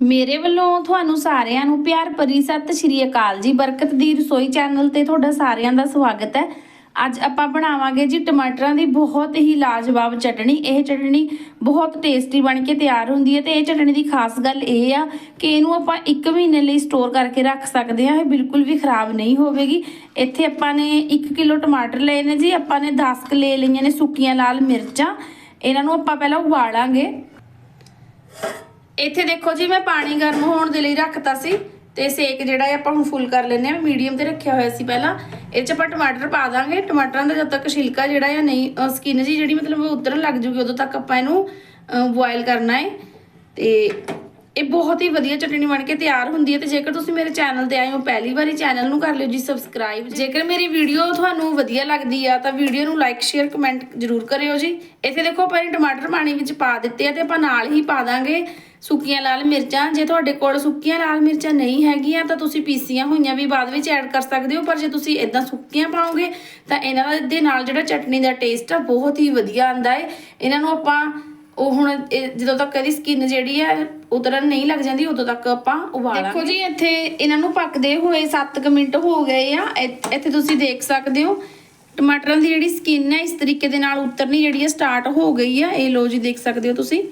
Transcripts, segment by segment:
ਮੇਰੇ ਵੱਲੋਂ ਤੁਹਾਨੂੰ ਸਾਰਿਆਂ ਨੂੰ ਪਿਆਰ ਭਰੀ ਸਤਿ ਸ਼੍ਰੀ ਅਕਾਲ ਜੀ। ਬਰਕਤ ਦੀ ਰਸੋਈ ਚੈਨਲ ਤੇ ਤੁਹਾਡਾ ਸਾਰਿਆਂ ਦਾ ਸਵਾਗਤ ਹੈ। ਅੱਜ ਆਪਾਂ ਬਣਾਵਾਂਗੇ ਜੀ ਟਮਾਟਰਾਂ ਦੀ ਬਹੁਤ ਹੀ ਲਾਜਵਾਬ ਚਟਣੀ। ਇਹ ਚਟਣੀ ਬਹੁਤ ਟੇਸਟੀ ਬਣ ਕੇ ਤਿਆਰ ਹੁੰਦੀ ਹੈ ਤੇ ਇਹ ਚਟਣੀ ਦੀ ਖਾਸ ਗੱਲ ਇਹ ਆ ਕਿ ਇਹਨੂੰ ਆਪਾਂ 1 ਮਹੀਨੇ ਲਈ ਸਟੋਰ ਕਰਕੇ ਰੱਖ ਸਕਦੇ ਹਾਂ। ਇਹ ਬਿਲਕੁਲ ਵੀ ਖਰਾਬ ਨਹੀਂ ਹੋਵੇਗੀ। ਇੱਥੇ ਆਪਾਂ ਨੇ 1 ਕਿਲੋ ਟਮਾਟਰ ਲਏ ਨੇ ਜੀ। ਆਪਾਂ ਨੇ 10 ਕੁ ਲੈ ਲਈਆਂ ਨੇ ਸੁੱਕੀਆਂ ਲਾਲ ਮਿਰਚਾਂ। ਇਹਨਾਂ ਨੂੰ ਆਪਾਂ ਪਹਿਲਾਂ ਉਬਾਲਾਂਗੇ। ਇੱਥੇ ਦੇਖੋ ਜੀ, ਮੈਂ ਪਾਣੀ ਗਰਮ ਹੋਣ ਦੇ ਲਈ ਰੱਖਤਾ ਸੀ ਤੇ ਸੇਕ ਜਿਹੜਾ ਹੈ ਆਪਾਂ ਹੁਣ ਫੁੱਲ ਕਰ ਲੈਨੇ ਆ ਮੀਡੀਅਮ ਤੇ ਰੱਖਿਆ ਹੋਇਆ ਸੀ ਪਹਿਲਾਂ। ਇਹ ਚ ਆਪਾਂ ਟਮਾਟਰ ਪਾ ਦਾਂਗੇ। ਟਮਾਟਰਾਂ ਦਾ ਜਦ ਤੱਕ ਛਿਲਕਾ ਜਿਹੜਾ ਹੈ ਨਹੀਂ ਸਕਿਨ ਜੀ ਜਿਹੜੀ ਮਤਲਬ ਉਤਰਨ ਲੱਗ ਜੂਗੀ, ਉਦੋਂ ਤੱਕ ਆਪਾਂ ਇਹਨੂੰ ਬੋਇਲ ਕਰਨਾ ਹੈ। ਤੇ ਇਹ ਬਹੁਤ ਹੀ ਵਧੀਆ ਚਟਣੀ ਬਣ ਕੇ ਤਿਆਰ ਹੁੰਦੀ ਹੈ ਤੇ ਜੇਕਰ ਤੁਸੀਂ ਮੇਰੇ ਚੈਨਲ ਤੇ ਆਏ ਹੋ, ਪਹਿਲੀ ਵਾਰੀ ਚੈਨਲ ਨੂੰ ਕਰ ਲਿਓ ਜੀ ਸਬਸਕ੍ਰਾਈਬ ਜੇਕਰ ਮੇਰੀ ਵੀਡੀਓ ਤੁਹਾਨੂੰ ਵਧੀਆ ਲੱਗਦੀ ਆ, ਤਾਂ ਵੀਡੀਓ ਨੂੰ ਲਾਈਕ ਸ਼ੇਅਰ ਕਮੈਂਟ ਜ਼ਰੂਰ ਕਰਿਓ ਜੀ। ਇੱਥੇ ਦੇਖੋ ਆਪਾਂ ਨੇ ਟਮਾਟਰ ਪਾਣੀ ਵਿੱਚ ਪਾ ਦਿੱਤੇ ਆ ਤੇ ਆਪਾਂ ਨਾਲ ਹੀ ਪਾ ਦਾਂਗੇ ਸੁੱਕੀਆਂ ਲਾਲ ਮਿਰਚਾਂ। ਜੇ ਤੁਹਾਡੇ ਕੋਲ ਸੁੱਕੀਆਂ ਲਾਲ ਮਿਰਚਾਂ ਨਹੀਂ ਹੈਗੀਆਂ, ਤਾਂ ਤੁਸੀਂ ਪੀਸੀਆਂ ਹੋਈਆਂ ਵੀ ਬਾਅਦ ਵਿੱਚ ਐਡ ਕਰ ਸਕਦੇ ਹੋ, ਪਰ ਜੇ ਤੁਸੀਂ ਇਦਾਂ ਸੁੱਕੀਆਂ ਪਾਓਗੇ, ਤਾਂ ਇਹਨਾਂ ਦੇ ਨਾਲ ਜਿਹੜਾ ਚਟਨੀ ਦਾ ਟੇਸਟ ਆ, ਬਹੁਤ ਹੀ ਵਧੀਆ ਆਂਦਾ ਹੈ ਇਹਨਾਂ ਨੂੰ ਆਪਾਂ ਉਹ ਹੁਣ ਇਹ ਜਦੋਂ ਤੱਕ ਇਹਦੀ ਸਕਿਨ ਜਿਹੜੀ ਹੈ ਉਤਰਨ ਨਹੀਂ ਲੱਗ ਜਾਂਦੀ, ਉਦੋਂ ਤੱਕ ਆਪਾਂ ਉਬਾਲਾਂਗੇ। ਦੇਖੋ ਜੀ, ਇੱਥੇ ਇਹਨਾਂ ਨੂੰ ਪੱਕਦੇ ਹੋਏ 7 ਮਿੰਟ ਹੋ ਗਏ ਆ। ਇ- ਇੱਥੇ ਤੁਸੀਂ ਦੇਖ ਸਕਦੇ ਹੋ, ਟਮਾਟਰਾਂ ਦੀ ਜਿਹੜੀ ਸਕਿਨ ਹੈ ਇਸ ਤਰੀਕੇ ਦੇ ਨਾਲ ਉਤਰਨੀ ਜਿਹੜੀ ਹੈ ਸਟਾਰਟ ਹੋ ਗਈ ਆ। ਇਹ ਲੋ ਜੀ, ਦੇਖ ਸਕਦੇ ਹੋ ਤੁਸੀਂ।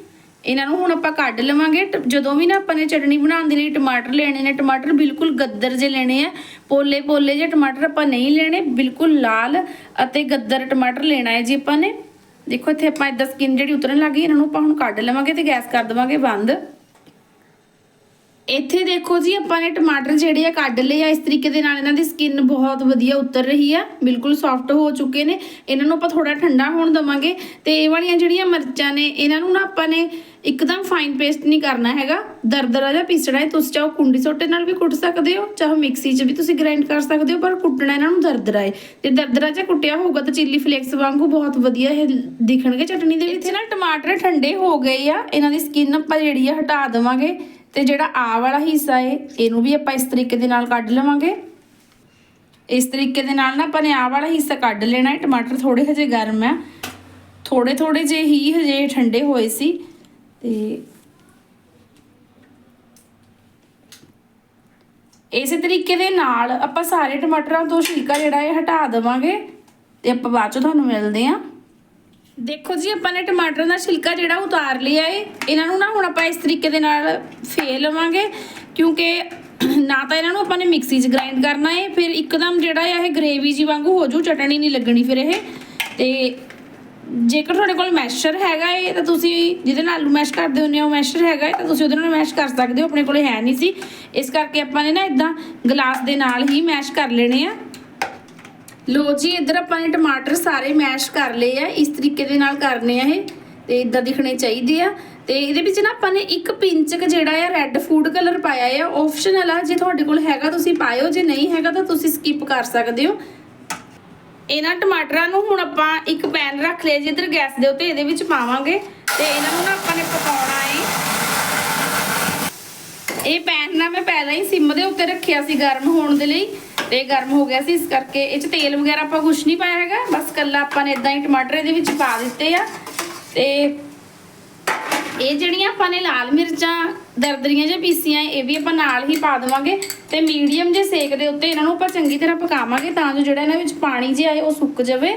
ਇਹਨਾਂ ਨੂੰ ਹੁਣ ਆਪਾਂ ਕੱਢ ਲਵਾਂਗੇ। ਟ- ਜਦੋਂ ਵੀ ਨਾ ਆਪਾਂ ਨੇ ਚਟਣੀ ਬਣਾਉਣ ਦੇ ਲਈ ਟਮਾਟਰ ਲੈਣੇ ਨੇ, ਟਮਾਟਰ ਬਿਲਕੁਲ ਗੱਦਰ ਜੇ ਲੈਣੇ ਆ। ਪੋਲੇ ਪੋਲੇ ਜੇ ਟਮਾਟਰ ਆਪਾਂ ਨਹੀਂ ਲੈਣੇ, ਬਿਲਕੁਲ ਲਾਲ ਅਤੇ ਗੱਦਰ ਟਮਾਟਰ ਲੈਣਾ ਹੈ ਜੀ ਆਪਾਂ ਨੇ। ਦੇਖੋ ਇੱਥੇ ਆਪਾਂ ਇਦਾਂ ਸਕਿਨ ਜਿਹੜੀ ਉਤਰਨ ਲੱਗੀ ਇਹਨਾਂ ਨੂੰ ਆਪਾਂ ਹੁਣ ਕੱਢ ਲਵਾਂਗੇ ਤੇ ਗੈਸ ਕਰ ਦੇਵਾਂਗੇ ਬੰਦ। ਇੱਥੇ ਦੇਖੋ ਜੀ, ਆਪਾਂ ਨੇ ਟਮਾਟਰ ਜਿਹੜੇ ਆ ਕੱਢ ਲਏ ਆ। ਇਸ ਤਰੀਕੇ ਦੇ ਨਾਲ ਇਹਨਾਂ ਦੀ ਸਕਿਨ ਬਹੁਤ ਵਧੀਆ ਉਤਰ ਰਹੀ ਆ। ਬਿਲਕੁਲ ਸੌਫਟ ਹੋ ਚੁੱਕੇ ਨੇ। ਇਹਨਾਂ ਨੂੰ ਆਪਾਂ ਥੋੜਾ ਠੰਡਾ ਹੋਣ ਦਵਾਂਗੇ। ਤੇ ਇਹ ਵਾਲੀਆਂ ਜਿਹੜੀਆਂ ਮਿਰਚਾਂ ਨੇ, ਇਹਨਾਂ ਨੂੰ ਨਾ ਆਪਾਂ ਨੇ ਇੱਕਦਮ ਫਾਈਨ ਪੇਸਟ ਨਹੀਂ ਕਰਨਾ ਹੈਗਾ। ਦਰਦਰਾ ਜਿਹਾ ਪੀਸਣਾ ਹੈ। ਤੁਸੀਂ ਚਾਹੋ ਕੁੰਡੀ ਸੋਟੇ ਨਾਲ ਵੀ ਕੁੱਟ ਸਕਦੇ ਹੋ, ਚਾਹੋ ਮਿਕਸੀ 'ਚ ਵੀ ਤੁਸੀਂ ਗ੍ਰਾਈਂਡ ਕਰ ਸਕਦੇ ਹੋ, ਪਰ ਕੁੱਟਣਾ ਇਹਨਾਂ ਨੂੰ ਦਰਦਰਾ ਹੈ। ਤੇ ਦਰਦਰਾ ਜਿਹਾ ਕੁੱਟਿਆ ਹੋਊਗਾ ਤਾਂ ਚਿੱਲੀ ਫਲੇਕਸ ਵਾਂਗੂ ਬਹੁਤ ਵਧੀਆ ਇਹ ਦਿਖਣਗੇ ਚਟਨੀ ਦੇ ਵਿੱਚ। ਨਾ ਟਮਾਟਰ ਠੰਡੇ ਹੋ ਗਏ ਆ। ਇਹਨਾਂ ਦੀ ਸਕਿਨ ਆਪਾਂ ਜਿਹੜੀ ਆ ਹਟਾ ਦੇਵਾਂਗੇ। ਤੇ ਜਿਹੜਾ ਆ ਵਾਲਾ ਹਿੱਸਾ ਏ, ਇਹਨੂੰ ਵੀ ਆਪਾਂ ਇਸ ਤਰੀਕੇ ਦੇ ਨਾਲ ਕੱਢ ਲਵਾਂਗੇ। ਇਸ ਤਰੀਕੇ ਦੇ ਨਾਲ ਨਾ ਆਪਾਂ ਨੇ ਆ ਵਾਲਾ ਹਿੱਸਾ ਕੱਢ ਲੈਣਾ ਹੈ ਟਮਾਟਰ ਥੋੜੇ ਹਜੇ ਗਰਮ ਹੈ ਥੋੜੇ ਥੋੜੇ ਜੇ ਹੀ ਹਜੇ ਠੰਡੇ ਹੋਏ ਸੀ, ਤੇ ਇਸੇ ਤਰੀਕੇ ਦੇ ਨਾਲ ਆਪਾਂ ਸਾਰੇ ਟਮਾਟਰਾਂ ਤੋਂ ਛਿਲਕਾ ਜਿਹੜਾ ਹੈ ਹਟਾ ਦੇਵਾਂਗੇ, ਤੇ ਆਪਾਂ ਬਾਅਦ ਚ ਤੁਹਾਨੂੰ ਮਿਲਦੇ ਆਂ। ਦੇਖੋ ਜੀ, ਆਪਾਂ ਨੇ ਟਮਾਟਰ ਦਾ ਛਿਲਕਾ ਜਿਹੜਾ ਉਤਾਰ ਲਿਆ ਏ। ਇਹਨਾਂ ਨੂੰ ਨਾ ਹੁਣ ਆਪਾਂ ਇਸ ਤਰੀਕੇ ਦੇ ਨਾਲ ਫੇਰ ਲਵਾਂਗੇ, ਕਿਉਂਕਿ ਨਾ ਤਾਂ ਇਹਨਾਂ ਨੂੰ ਆਪਾਂ ਨੇ ਮਿਕਸੀ 'ਚ ਗ੍ਰਾਈਂਡ ਕਰਨਾ ਏ, ਫਿਰ ਇੱਕਦਮ ਜਿਹੜਾ ਆ ਇਹ ਗ੍ਰੇਵੀ ਜੀ ਵਾਂਗੂ ਹੋ ਜੂ ਚਟਣੀ ਨਹੀਂ ਲੱਗਣੀ ਫਿਰ ਇਹ। ਤੇ ਜੇਕਰ ਤੁਹਾਡੇ ਕੋਲ ਮੈਸ਼ਰ ਹੈਗਾ ਏ, ਤਾਂ ਤੁਸੀਂ ਜਿਹਦੇ ਨਾਲ ਆਲੂ ਮੈਸ਼ ਕਰਦੇ ਹੁੰਦੇ ਹੋ ਮੈਸ਼ਰ ਹੈਗਾ ਏ, ਤਾਂ ਤੁਸੀਂ ਉਹਦੇ ਨਾਲ ਮੈਸ਼ ਕਰ ਸਕਦੇ ਹੋ, ਆਪਣੇ ਕੋਲੇ ਹੈ ਨਹੀਂ ਸੀ। ਇਸ ਕਰਕੇ ਆਪਾਂ ਨੇ ਨਾ ਇਦਾਂ ਗਲਾਸ ਦੇ ਨਾਲ ਹੀ ਮੈਸ਼ ਕਰ ਲੈਣੇ ਆ। ਲੋ ਜੀ, ਇੱਧਰ ਆਪਾਂ ਨੇ ਟਮਾਟਰ ਸਾਰੇ ਮੈਸ਼ ਕਰ ਲਏ ਆ। ਇਸ ਤਰੀਕੇ ਦੇ ਨਾਲ ਕਰਨੇ ਆ ਇਹ, ਤੇ ਇਦਾਂ ਦਿਖਣੇ ਚਾਹੀਦੇ ਆ। ਤੇ ਇਹਦੇ ਵਿੱਚ ਨਾ ਆਪਾਂ ਨੇ ਇੱਕ ਪਿੰਚਕ ਜਿਹੜਾ ਆ ਰੈੱਡ ਫੂਡ ਕਲਰ ਪਾਇਆ ਆ। ਆਪਸ਼ਨਲ ਆ, ਜੇ ਤੁਹਾਡੇ ਕੋਲ ਹੈਗਾ ਤੁਸੀਂ ਪਾਇਓ, ਜੇ ਨਹੀਂ ਹੈਗਾ ਤਾਂ ਤੁਸੀਂ ਸਕਿਪ ਕਰ ਸਕਦੇ ਹੋ। ਇਹਨਾਂ ਟਮਾਟਰਾਂ ਨੂੰ ਹੁਣ ਆਪਾਂ ਇੱਕ ਪੈਨ ਰੱਖ ਲਿਆ ਜੀ, ਇੱਧਰ ਗੈਸ ਦੇ ਉੱਤੇ ਇਹਦੇ ਵਿੱਚ ਪਾਵਾਂਗੇ। ਤੇ ਇਹਨਾਂ ਨੂੰ ਨਾ ਆਪਾਂ ਨੇ ਪਕਾਉਣਾ ਏ। ਇਹ ਪੈਨ ਨਾ ਮੈਂ ਪਹਿਲਾਂ ਹੀ ਸਿਮ ਦੇ ਉੱਤੇ ਰੱਖਿਆ ਸੀ ਗਰਮ ਹੋਣ ਦੇ ਲਈ। ਤੇ ਗਰਮ ਹੋ ਗਿਆ ਸੀ, ਇਸ ਕਰਕੇ ਇਹ ਚ ਤੇਲ ਵਗੈਰਾ ਆਪਾਂ ਕੁਝ ਨਹੀਂ ਪਾਇਆ ਹੈਗਾ। ਬਸ ਕੱਲਾ ਆਪਾਂ ਨੇ ਇਦਾਂ ਹੀ ਟਮਾਟਰ ਇਹਦੇ ਵਿੱਚ ਪਾ ਦਿੱਤੇ ਆ। ਤੇ ਇਹ ਜਿਹੜੀਆਂ ਆਪਾਂ ਨੇ ਲਾਲ ਮਿਰਚਾਂ, ਦਰਦਰੀਆਂ ਜਿਹਾ ਪੀਸੀਆਂ, ਇਹ ਵੀ ਆਪਾਂ ਨਾਲ ਹੀ ਪਾ ਦੇਵਾਂਗੇ ਤੇ ਮੀਡੀਅਮ ਜੇ ਸੇਕ ਦੇ ਉੱਤੇ ਇਹਨਾਂ ਨੂੰ ਆਪਾਂ ਚੰਗੀ ਤਰ੍ਹਾਂ ਪਕਾਵਾਂਗੇ ਤਾਂ ਜੋ ਜਿਹੜਾ ਇਹਨਾਂ ਵਿੱਚ ਪਾਣੀ ਜਿਹਾ ਹੈ ਉਹ ਸੁੱਕ ਜਾਵੇ।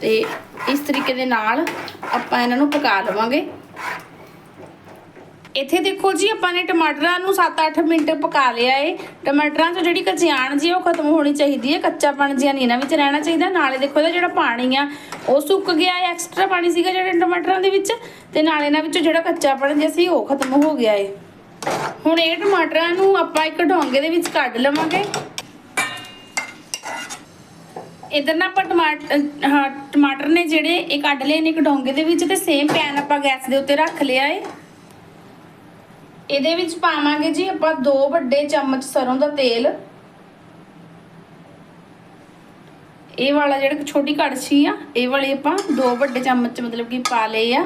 ਤੇ ਇਸ ਤਰੀਕੇ ਦੇ ਨਾਲ ਆਪਾਂ ਇਹਨਾਂ ਨੂੰ ਪਕਾ ਲਵਾਂਗੇ ਇੱਥੇ ਦੇਖੋ ਜੀ, ਆਪਾਂ ਨੇ ਟਮਾਟਰਾਂ ਨੂੰ 7-8 ਮਿੰਟ ਪਕਾ ਲਿਆ ਏ। ਟਮਾਟਰਾਂ 'ਚ ਜਿਹੜੀ ਕਚਿਆਣ ਜੀ, ਉਹ ਖਤਮ ਹੋਣੀ ਚਾਹੀਦੀ ਹੈ ਕੱਚਾਪਣ ਜਿਹਾ ਨਹੀਂ, ਇਹਨਾਂ ਵਿੱਚ ਰਹਿਣਾ ਚਾਹੀਦਾ। ਨਾਲੇ ਦੇਖੋ ਇਹਦਾ ਜਿਹੜਾ ਪਾਣੀ ਆ, ਉਹ ਸੁੱਕ ਗਿਆ ਹੈ ਐਕਸਟਰਾ ਪਾਣੀ ਸੀਗਾ ਜਿਹੜੇ ਟਮਾਟਰਾਂ ਦੇ ਵਿੱਚ। ਤੇ ਨਾਲੇ ਇਹਨਾਂ ਵਿੱਚੋਂ ਜਿਹੜਾ ਕੱਚਾਪਣ ਜਿਹਾ ਸੀ, ਉਹ ਖਤਮ ਹੋ ਗਿਆ ਏ। ਹੁਣ ਇਹ ਟਮਾਟਰਾਂ ਨੂੰ ਆਪਾਂ ਇੱਕ ਢੋਂਗੇ ਦੇ ਵਿੱਚ ਕੱਢ ਲਵਾਂਗੇ। ਇਧਰ ਨਾ ਆਪਾਂ ਟਮਾਟਰ ਹਾਂ, ਟਮਾਟਰ ਨੇ ਜਿਹੜੇ ਇਹ ਕੱਢ ਲਏ ਨੇ ਇੱਕ ਡੋਂਗੇ ਦੇ ਵਿੱਚ, ਤੇ ਸੇਮ ਪੈਨ ਆਪਾਂ ਗੈਸ ਦੇ ਉੱਤੇ ਰੱਖ ਲਿਆ ਏ। ਇਹਦੇ ਵਿੱਚ ਪਾਵਾਂਗੇ ਜੀ ਆਪਾਂ 2 ਵੱਡੇ ਚਮਚ ਸਰੋਂ ਦਾ ਤੇਲ। ਇਹ ਵਾਲਾ ਜਿਹੜਾ ਛੋਟੀ ਕੜਛੀ ਆ, ਇਹ ਵਾਲੇ ਆਪਾਂ 2 ਵੱਡੇ ਚਮਚ ਮਤਲਬ ਕਿ ਪਾ ਲਏ ਆ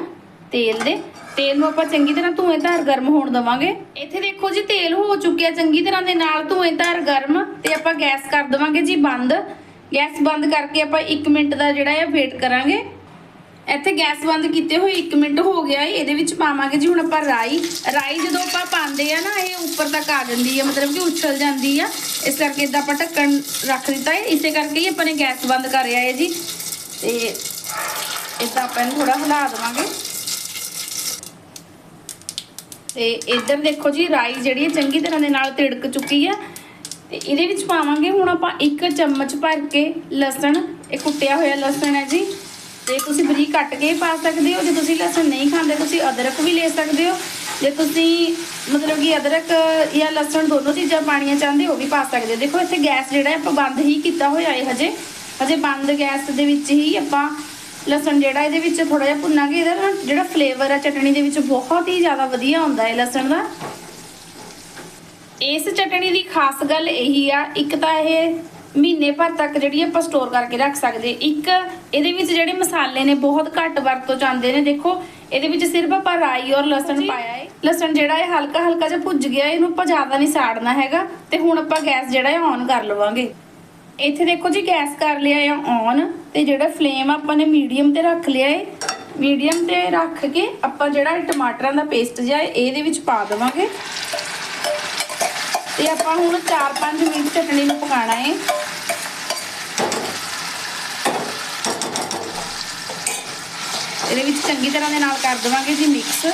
ਤੇਲ ਦੇ। ਤੇਲ ਨੂੰ ਆਪਾਂ ਚੰਗੀ ਤਰ੍ਹਾਂ ਧੂਏਂਧਾਰ ਗਰਮ ਹੋਣ ਦਵਾਂਗੇ। ਇੱਥੇ ਦੇਖੋ ਜੀ, ਤੇਲ ਹੋ ਚੁੱਕਿਆ ਚੰਗੀ ਤਰ੍ਹਾਂ ਦੇ ਨਾਲ ਧੂਏਂਧਾਰ ਗਰਮ ਤੇ ਆਪਾਂ ਗੈਸ ਕਰ ਦਵਾਂਗੇ ਜੀ ਬੰਦ। ਗੈਸ ਬੰਦ ਕਰਕੇ ਆਪਾਂ 1 ਮਿੰਟ ਦਾ ਜਿਹੜਾ ਹੈ ਵੇਟ ਕਰਾਂਗੇ। ਇੱਥੇ ਗੈਸ ਬੰਦ ਕੀਤੇ ਹੋਏ 1 ਮਿੰਟ ਹੋ ਗਿਆ ਏ, ਇਹਦੇ ਵਿੱਚ ਪਾਵਾਂਗੇ ਜੀ ਹੁਣ ਆਪਾਂ ਰਾਈ। ਰਾਈ ਜਦੋਂ ਆਪਾਂ ਪਾਉਂਦੇ ਆ ਨਾ, ਇਹ ਉੱਪਰ ਤੱਕ ਆ ਜਾਂਦੀ ਹੈ ਮਤਲਬ ਕਿ ਉੱਛਲ ਜਾਂਦੀ ਆ। ਇਸ ਕਰਕੇ ਇਦਾਂ ਆਪਾਂ ਢੱਕਣ ਰੱਖ ਦਿੱਤਾ ਹੈ ਇਸੇ ਕਰਕੇ ਹੀ ਆਪਾਂ ਨੇ ਗੈਸ ਬੰਦ ਕਰਿਆ ਹੈ ਜੀ। ਤੇ ਇਦਾਂ ਆਪਾਂ ਇਹਨੂੰ ਥੋੜਾ ਹਿਲਾ ਦੇਵਾਂਗੇ। ਤੇ ਇੱਧਰ ਦੇਖੋ ਜੀ, ਰਾਈ ਜਿਹੜੀ ਹੈ ਚੰਗੀ ਤਰ੍ਹਾਂ ਦੇ ਨਾਲ ਤਿੜਕ ਚੁੱਕੀ ਆ। ਤੇ ਇਹਦੇ ਵਿੱਚ ਪਾਵਾਂਗੇ ਹੁਣ ਆਪਾਂ ਇੱਕ ਚਮਚ ਭਰ ਕੇ ਲਸਣ, ਇਹ ਕੁੱਟਿਆ ਹੋਇਆ ਲਸਣ ਹੈ ਜੀ। ਤੇ ਤੁਸੀਂ ਬਰੀਕ ਕੱਟ ਕੇ ਪਾ ਸਕਦੇ ਹੋ, ਜੇ ਤੁਸੀਂ ਲਸਣ ਨਹੀਂ ਖਾਂਦੇ, ਤੁਸੀਂ ਅਦਰਕ ਵੀ ਲੈ ਸਕਦੇ ਹੋ। ਜੇ ਤੁਸੀਂ ਮਤਲਬ ਕਿ ਅਦਰਕ ਜਾਂ ਲਸਣ ਦੋਨੋਂ ਚੀਜ਼ਾਂ ਪਾਣੀਆਂ ਚਾਹੁੰਦੇ ਹੋ, ਉਹ ਵੀ ਪਾ ਸਕਦੇ ਹੋ। ਦੇਖੋ, ਇੱਥੇ ਗੈਸ ਜਿਹੜਾ ਆਪਾਂ ਬੰਦ ਹੀ ਕੀਤਾ ਹੋਇਆ ਹੈ ਹਜੇ। ਹਜੇ ਬੰਦ ਗੈਸ ਦੇ ਵਿੱਚ ਹੀ ਆਪਾਂ ਲਸਣ ਜਿਹੜਾ ਇਹਦੇ ਵਿੱਚ ਥੋੜਾ ਜਿਹਾ ਭੁੰਨਾਂਗੇ ਇਹਦਾ ਨਾ ਜਿਹੜਾ ਫਲੇਵਰ ਆ ਚਟਣੀ ਦੇ ਵਿੱਚ ਬਹੁਤ ਹੀ ਜ਼ਿਆਦਾ ਵਧੀਆ ਆਉਂਦਾ ਹੈ ਲਸਣ ਦਾ। ਇਸ ਚਟਣੀ ਦੀ ਖਾਸ ਗੱਲ ਇਹੀ ਆ, ਇੱਕ ਤਾਂ ਇਹ ਮਹੀਨੇ ਭਰ ਤੱਕ ਜਿਹੜੀ ਆਪਾਂ ਸਟੋਰ ਕਰਕੇ ਰੱਖ ਸਕਦੇ। ਇੱਕ ਇਹਦੇ ਵਿੱਚ ਜਿਹੜੇ ਮਸਾਲੇ ਨੇ ਬਹੁਤ ਘੱਟ ਵਰਤੋਂ ਜਾਂਦੇ ਨੇ ਦੇਖੋ ਇਹਦੇ ਵਿੱਚ ਸਿਰਫ ਆਪਾਂ ਰਾਈ ਔਰ ਲਸਣ ਪਾਇਆ ਹੈ ਲਸਣ ਜਿਹੜਾ ਇਹ ਹਲਕਾ ਹਲਕਾ ਜਿਹਾ ਭੁੱਜ ਗਿਆ ਇਹਨੂੰ ਆਪਾਂ ਜ਼ਿਆਦਾ ਨਹੀਂ ਸਾੜਨਾ ਹੈਗਾ ਤੇ ਹੁਣ ਆਪਾਂ ਗੈਸ ਜਿਹੜਾ ਹੈ ਔਨ ਕਰ ਲਵਾਂਗੇ। ਇੱਥੇ ਦੇਖੋ ਜੀ ਗੈਸ ਕਰ ਲਿਆ ਹੈ ਔਨ ਤੇ ਜਿਹੜਾ ਫਲੇਮ ਆਪਾਂ ਨੇ ਮੀਡੀਅਮ ਤੇ ਰੱਖ ਲਿਆ ਹੈ ਮੀਡੀਅਮ ਤੇ ਰੱਖ ਕੇ ਆਪਾਂ ਜਿਹੜਾ ਟਮਾਟਰਾਂ ਦਾ ਪੇਸਟ ਜਿਹਾ ਹੈ ਇਹਦੇ ਵਿੱਚ ਪਾ ਦੇਵਾਂਗੇ। ਤੇ ਆਪਾਂ ਹੁਣ 4-5 ਮਿੰਟ ਚਟਣੀ ਨੂੰ ਪਕਾਣਾ ਹੈ ਇਹਦੇ ਵਿੱਚ ਚੰਗੀ ਤਰ੍ਹਾਂ ਦੇ ਨਾਲ ਕਰ ਦੇਵਾਂਗੇ ਜੀ ਮਿਕਸ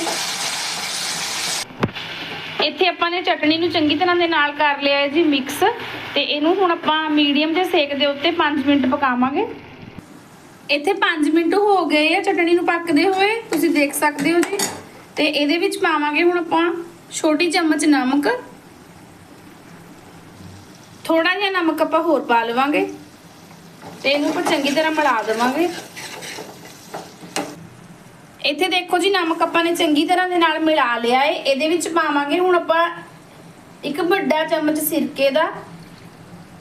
ਇੱਥੇ ਆਪਾਂ ਨੇ ਚਟਣੀ ਨੂੰ ਚੰਗੀ ਤਰ੍ਹਾਂ ਦੇ ਨਾਲ ਕਰ ਲਿਆ ਹੈ ਜੀ ਮਿਕਸ ਤੇ ਇਹਨੂੰ ਹੁਣ ਆਪਾਂ ਮੀਡੀਅਮ ਦੇ ਸੇਕ ਦੇ ਉੱਤੇ 5 ਮਿੰਟ ਪਕਾਵਾਂਗੇ। ਇੱਥੇ 5 ਮਿੰਟ ਹੋ ਗਏ ਆ ਚਟਣੀ ਨੂੰ ਪੱਕਦੇ ਹੋਏ, ਤੁਸੀਂ ਦੇਖ ਸਕਦੇ ਹੋ ਜੀ। ਤੇ ਇਹਦੇ ਵਿੱਚ ਪਾਵਾਂਗੇ ਹੁਣ ਆਪਾਂ ਛੋਟੀ ਚਮਚ ਨਮਕ। ਥੋੜਾ ਜਿਹਾ ਨਮਕ ਆਪਾਂ ਹੋਰ ਪਾ ਲਵਾਂਗੇ ਤੇ ਇਹਨੂੰ ਆਪਾਂ ਚੰਗੀ ਤਰ੍ਹਾਂ ਮਿਲਾ ਦੇਵਾਂਗੇ। ਇੱਥੇ ਦੇਖੋ ਜੀ, ਨਮਕ ਆਪਾਂ ਨੇ ਚੰਗੀ ਤਰ੍ਹਾਂ ਦੇ ਨਾਲ ਮਿਲਾ ਲਿਆ ਏ। ਇਹਦੇ ਵਿੱਚ ਪਾਵਾਂਗੇ ਹੁਣ ਆਪਾਂ ਇੱਕ ਵੱਡਾ ਚਮਚ ਸਿਰਕੇ ਦਾ।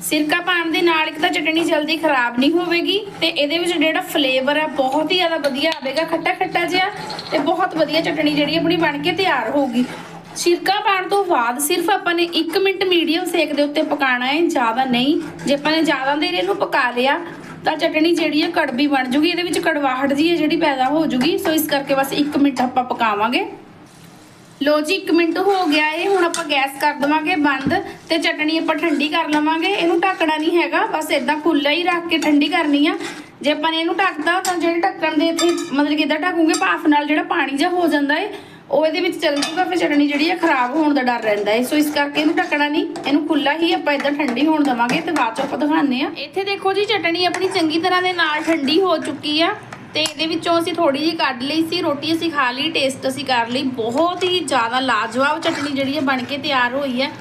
ਸਿਰਕਾ ਪਾਉਣ ਦੇ ਨਾਲ ਇੱਕ ਤਾਂ ਚਟਣੀ ਜਲਦੀ ਖਰਾਬ ਨਹੀਂ ਹੋਵੇਗੀ ਤੇ ਇਹਦੇ ਵਿੱਚ ਜਿਹੜਾ ਫਲੇਵਰ ਆ, ਬਹੁਤ ਹੀ ਜ਼ਿਆਦਾ ਵਧੀਆ ਆਵੇਗਾ ਖੱਟਾ ਖੱਟਾ ਜਿਹਾ ਤੇ ਬਹੁਤ ਵਧੀਆ ਚਟਣੀ ਜਿਹੜੀ ਆਪਣੀ ਬਣ ਕੇ ਤਿਆਰ ਹੋਊਗੀ। ਸਿਰਕਾ ਪਾਉਣ ਤੋਂ ਬਾਅਦ ਸਿਰਫ ਆਪਾਂ ਨੇ 1 ਮਿੰਟ ਮੀਡੀਅਮ ਸੇਕ ਦੇ ਉੱਤੇ ਪਕਾਣਾ ਹੈ, ਜ਼ਿਆਦਾ ਨਹੀਂ। ਜੇ ਆਪਾਂ ਨੇ ਜ਼ਿਆਦਾ ਦੇਰ ਇਹਨੂੰ ਪਕਾ ਲਿਆ, ਤਾਂ ਚਟਣੀ ਜਿਹੜੀ ਹੈ ਕੜਵੀ ਬਣ ਜੂਗੀ, ਇਹਦੇ ਵਿੱਚ ਕੜਵਾਹਟ ਜੀ ਹੈ ਜਿਹੜੀ ਪੈਦਾ ਹੋ ਜੂਗੀ। ਸੋ ਇਸ ਕਰਕੇ ਬਸ 1 ਮਿੰਟ ਆਪਾਂ ਪਕਾਵਾਂਗੇ। ਲੋ ਜੀ 1 ਮਿੰਟ ਹੋ ਗਿਆ ਏ ਹੁਣ ਆਪਾਂ ਗੈਸ ਕਰ ਦਵਾਂਗੇ ਬੰਦ ਤੇ ਚਟਣੀ ਆਪਾਂ ਠੰਡੀ ਕਰ ਲਵਾਂਗੇ। ਇਹਨੂੰ ਢੱਕਣਾ ਨਹੀਂ ਹੈਗਾ, ਬਸ ਇਦਾਂ ਖੁੱਲਾ ਹੀ ਰੱਖ ਕੇ ਠੰਡੀ ਕਰਨੀ ਆ। ਜੇ ਆਪਾਂ ਨੇ ਇਹਨੂੰ ਢੱਕਦਾ ਤਾਂ ਜਿਹੜੇ ਢੱਕਣ ਦੇ ਇੱਥੇ ਮਤਲਬ ਕਿ ਇਦਾਂ ਢੱਕੂਗੇ, ਭਾਫ ਨਾਲ ਜਿਹੜਾ ਪਾਣੀ ਜਿਹਾ ਹੋ ਜਾਂਦਾ ਏ ਉਹ ਇਹਦੇ ਵਿੱਚ ਚੱਲ ਜੂਗਾ, ਫਿਰ ਚਟਣੀ ਜਿਹੜੀ ਹੈ ਖਰਾਬ ਹੋਣ ਦਾ ਡਰ ਰਹਿੰਦਾ ਹੈ ਸੋ ਇਸ ਕਰਕੇ ਇਹਨੂੰ ਢੱਕਣਾ ਨਹੀਂ, ਇਹਨੂੰ ਖੁੱਲਾ ਹੀ ਆਪਾਂ ਇਦਾਂ ਠੰਡੀ ਹੋਣ ਦਵਾਂਗੇ ਤੇ ਬਾਅਦ ਚ ਆਪਾਂ ਦਿਖਾਉਂਦੇ ਆ ਇੱਥੇ ਦੇਖੋ ਜੀ, ਚਟਣੀ ਆਪਣੀ ਚੰਗੀ ਤਰ੍ਹਾਂ ਦੇ ਨਾਲ ਠੰਡੀ ਹੋ ਚੁੱਕੀ ਆ ਤੇ ਇਹਦੇ ਵਿੱਚੋਂ ਅਸੀਂ ਥੋੜੀ ਜਿਹੀ ਕੱਢ ਲਈ ਸੀ, ਰੋਟੀ ਅਸੀਂ ਖਾ ਲਈ, ਟੇਸਟ ਅਸੀਂ ਕਰ ਲਈ। ਬਹੁਤ ਹੀ ਜ਼ਿਆਦਾ ਲਾਜਵਾਬ ਚਟਣੀ ਜਿਹੜੀ ਹੈ ਬਣ ਕੇ ਤਿਆਰ ਹੋਈ ਹੈ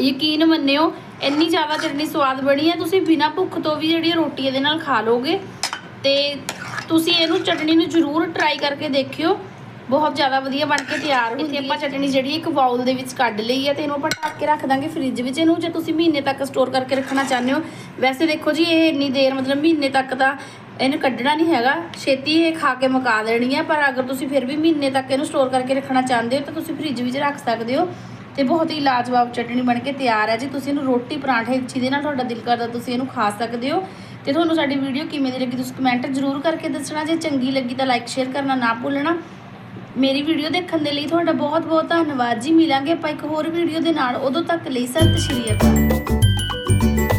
ਯਕੀਨ ਮੰਨਿਓ, ਇੰਨੀ ਜ਼ਿਆਦਾ ਚਟਣੀ ਸਵਾਦ ਬਣੀ ਹੈ ਤੁਸੀਂ ਬਿਨਾਂ ਭੁੱਖ ਤੋਂ ਵੀ ਜਿਹੜੀ ਰੋਟੀ ਇਹਦੇ ਨਾਲ ਖਾ ਲੋਗੇ। ਤੇ ਤੁਸੀਂ ਇਹਨੂੰ ਚਟਣੀ ਨੂੰ ਜ਼ਰੂਰ ਟਰਾਈ ਕਰਕੇ ਦੇਖਿਓ। ਬਹੁਤ ਜ਼ਿਆਦਾ ਵਧੀਆ ਬਣ ਕੇ ਤਿਆਰ ਹੁੰਦੀ ਹੈ। ਆਪਾਂ ਚਟਣੀ ਜਿਹੜੀ ਇੱਕ ਬਾਉਲ ਦੇ ਵਿੱਚ ਕੱਢ ਲਈ ਹੈ ਤੇ ਇਹਨੂੰ ਆਪਾਂ ਢੱਕ ਕੇ ਰੱਖ ਦਾਂਗੇ ਫ੍ਰਿਜ ਵਿੱਚ। ਇਹਨੂੰ ਜੇ ਤੁਸੀਂ ਮਹੀਨੇ ਤੱਕ ਸਟੋਰ ਕਰਕੇ ਰੱਖਣਾ ਚਾਹੁੰਦੇ ਹੋ ਵੈਸੇ ਦੇਖੋ ਜੀ ਇਹ ਇੰਨੀ ਦੇਰ ਮਤਲਬ ਮਹੀਨੇ ਤੱਕ ਤਾਂ ਇਹਨੂੰ ਕੱਢਣਾ ਨਹੀਂ ਹੈਗਾ। ਛੇਤੀ ਇਹ ਖਾ ਕੇ ਮੁਕਾ ਦੇਣੀ ਹੈ ਪਰ ਅਗਰ ਤੁਸੀਂ ਫਿਰ ਵੀ ਮਹੀਨੇ ਤੱਕ ਇਹਨੂੰ ਸਟੋਰ ਕਰਕੇ ਰੱਖਣਾ ਚਾਹੁੰਦੇ ਹੋ ਤਾਂ ਤੁਸੀਂ ਫ੍ਰਿਜ ਵਿੱਚ ਰੱਖ ਸਕਦੇ ਹੋ। ਤੇ ਬਹੁਤ ਹੀ ਲਾਜਵਾਬ ਚਟਣੀ ਬਣ ਕੇ ਤਿਆਰ ਹੈ ਜੀ। ਤੁਸੀਂ ਇਹਨੂੰ ਰੋਟੀ ਪਰਾਂਠੇ ਜਿਹਦੇ ਨਾਲ ਤੁਹਾਡਾ ਦਿਲ ਕਰਦਾ ਤੁਸੀਂ ਇਹਨੂੰ ਖਾ ਸਕਦੇ ਹੋ। ਤੇ ਤੁਹਾਨੂੰ ਸਾਡੀ ਵੀਡੀਓ ਕਿਵੇਂ ਦੀ ਲੱਗੀ ਤੁਸੀਂ ਕਮੈਂਟ ਜ਼ਰੂਰ ਕਰਕੇ ਦੱਸਣਾ। ਜੇ ਚੰਗੀ ਲੱਗੀ ਤਾਂ ਲਾਈਕ ਸ਼ੇਅਰ ਕਰਨਾ ਨਾ ਭੁੱਲਣਾ। ਮੇਰੀ ਵੀਡੀਓ ਦੇਖਣ ਦੇ ਲਈ ਤੁਹਾਡਾ ਬਹੁਤ ਬਹੁਤ ਧੰਨਵਾਦ ਜੀ। ਮਿਲਾਂਗੇ ਆਪਾਂ ਇੱਕ ਹੋਰ ਵੀਡੀਓ ਦੇ ਨਾਲ। ਉਦੋਂ ਤੱਕ ਲਈ ਸਤਿ ਸ਼੍ਰੀ ਅਕਾਲ।